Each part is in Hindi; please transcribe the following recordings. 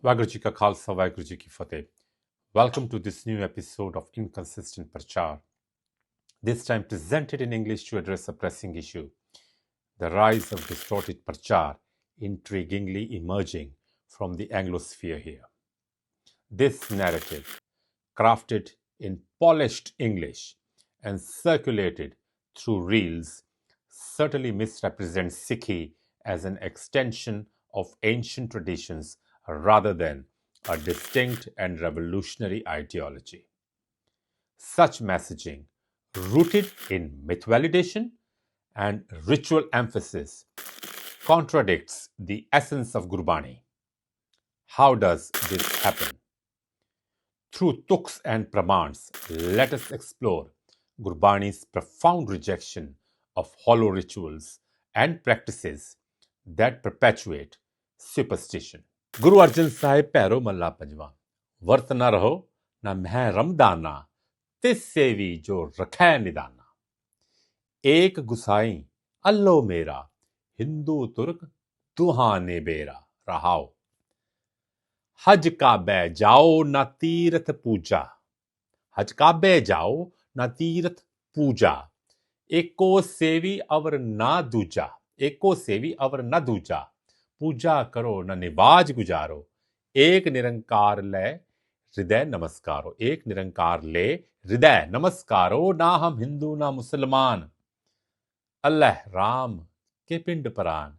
Welcome to this new episode of Inconsistent Prachar. This time presented in English to address a pressing issue the rise of distorted Prachar intriguingly emerging from the Anglosphere here. This narrative, crafted in polished English and circulated through reels, certainly misrepresents Sikhi as an extension of ancient traditions rather than a distinct and revolutionary ideology. Such messaging, rooted in myth validation and ritual emphasis, contradicts the essence of Gurbani. How does this happen? Through tuks and pramans, let us explore Gurbani's profound rejection of hollow rituals and practices that perpetuate superstition. Guru Arjan Sahib Bhairo ਮੱਲਾ ਪੰਜਵਾ ਵਰਤ ਨਾ ਰਹੋ ਨਾ ਮਹਿ ਰਮਦਾਨਾ ਤਿਸ ਸੇਵੀ ਜੋ ਰਖੈ ਨਿਦਾਨਾ ਏਕ ਗੁਸਾਈ ਅੱਲੋ ਮੇਰਾ ਹਿੰਦੂ ਤੁਰਕ ਦੁਹਾਨੇ ਬੇਰਾ ਰਹਾਓ ਹਜ ਕਾਬੇ ਜਾਓ ਨਾ ਤੀਰਥ ਪੂਜਾ ਹਜ ਕਾਬੇ ਜਾਓ ਨਾ ਤੀਰਥ ਪੂਜਾ ਏਕੋ ਸੇਵੀ ਅਵਰ ਨਾ ਦੂਜਾ ਏਕੋ ਸੇਵੀ ਅਵਰ ਨਾ ਦੂਜਾ पूजा करो, न निवाज गुजारो। एक निरंकार ले, हृदय नमस्कारो। एक निरंकार ले, हृदय नमस्कारो। ना हम हिंदू, ना मुसलमान। अल्लाह राम के पिंड परान।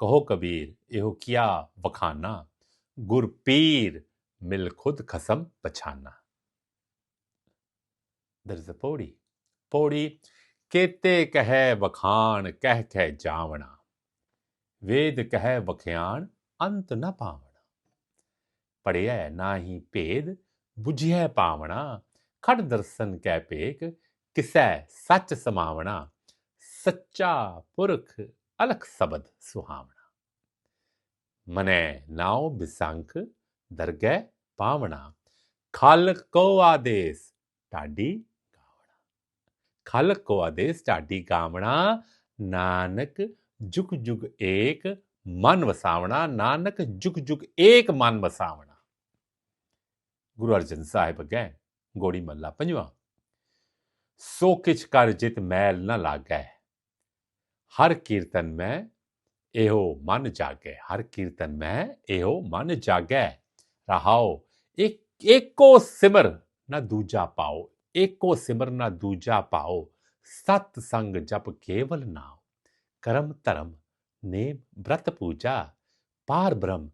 कहो कबीर, एहो किया वखाना। गुर पीर, मिल खुद खसम पछाना। पौड़ी। पौड़ी, केते कह वखान, कह कह जावना वेद कह वख्याण, अंत न पावना पढ़े ना ही भेद, बुझिय पावना खड़ दर्शन कै पेक, किसै सच समावना सच्चा पुरख अलख सबद सुहावना मने नाओ बिसंख, दरगह पावना खल को आदेश टाडी गावणा। खालक को आदेश टाडी गावणा। नानक जुग जुग एक मन वसावना नानक जुग जुग एक मन वसावना गुरु अर्जन साहिब अगे गोड़ी मल्ला पंजवा। सो किच कर जित मैल न लागै। हर कीर्तन में एहो मन जागे। हर कीर्तन में एहो मन जागे। रहाओ, एक, एको सिमर ना दूजा पाओ। एको सिमर ना दूजा पाओ। सत संग जप केवल नाम। करम तरम, नेम व्रत पूजा, पार ब्रह्म,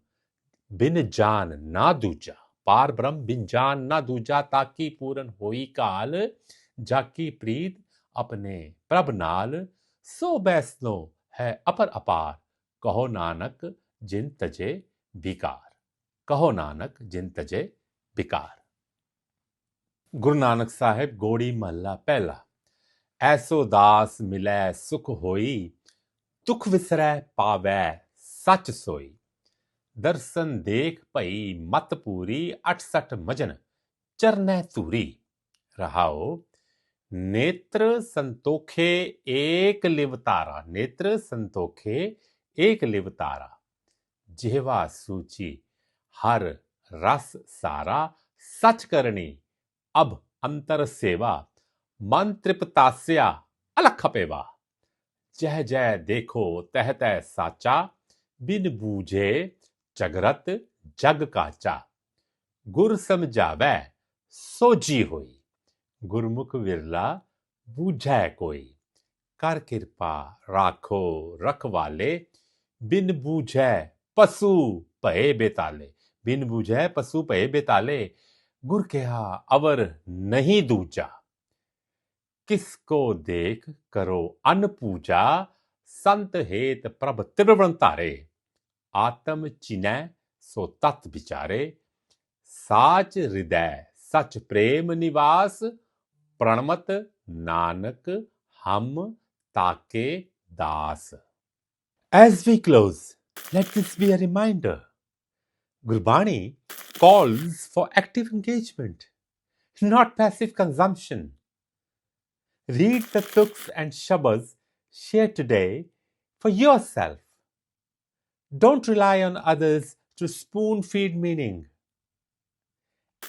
बिन जान ना दूजा। पार ब्रह्म, बिन जान ना दूजा, ताकि पूरन होई काल, जाकी प्रीत अपने प्रभ नाल। सो बैसनो है अपर अपार, कहो नानक जिन तजे विकार। कहो नानक जिन तजे विकार। गुरु नानक साहेब, गोड़ी महला पहला ऐसो दास मिलै सुख होई तुख विसर पावे सच सोई। दर्शन देख पई मत पूरी अठसठ मजन चरण तूरी रहाओ, नेत्र संतोखे एक लिवतारा नेत्र संतोखे एक लिवतारा जेवा सूची, हर रस सारा सच करनी अब अंतर सेवा मन तृपतास्या अलख पेवा। जह जय देखो तह तह साचा, बिन बूझे जगरत जग काचा। गुर समझावै सोजी होई, गुरमुख विरला बूझै कोई। कर कृपा राखो रखवाले, बिन बूझै पशु भय बेताले। बिन बूझै पशु भय बेताले, गुर कहा अवर नहीं दूजा। किसको देख करो अन्न पूजा, संत हेत प्रभ त्रिवण तारे। आत्म चिन्ह, सो तत् विचारे। साच हृदय, सच प्रेम निवास। प्रणमत नानक, हम ताके दास। As we close let this be a reminder Gurbani calls for active engagement not passive consumption Read the tuks and shabas shared today for yourself. Don't rely on others to spoon feed meaning.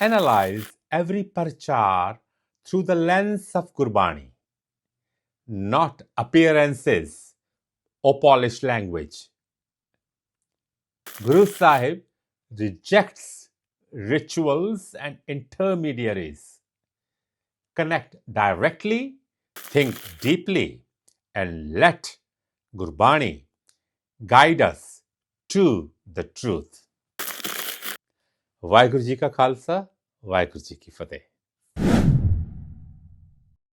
Analyze every parchar through the lens of Gurbani, not appearances or polished language. Guru Sahib rejects rituals and intermediaries. Connect directly, think deeply, and let Gurbani guide us to the truth. Waheguru ji ਕਾ ਖਾਲਸਾ ਵਾਹਿਗੁਰੂ ਜੀ ਕੀ ਫਤਿਹ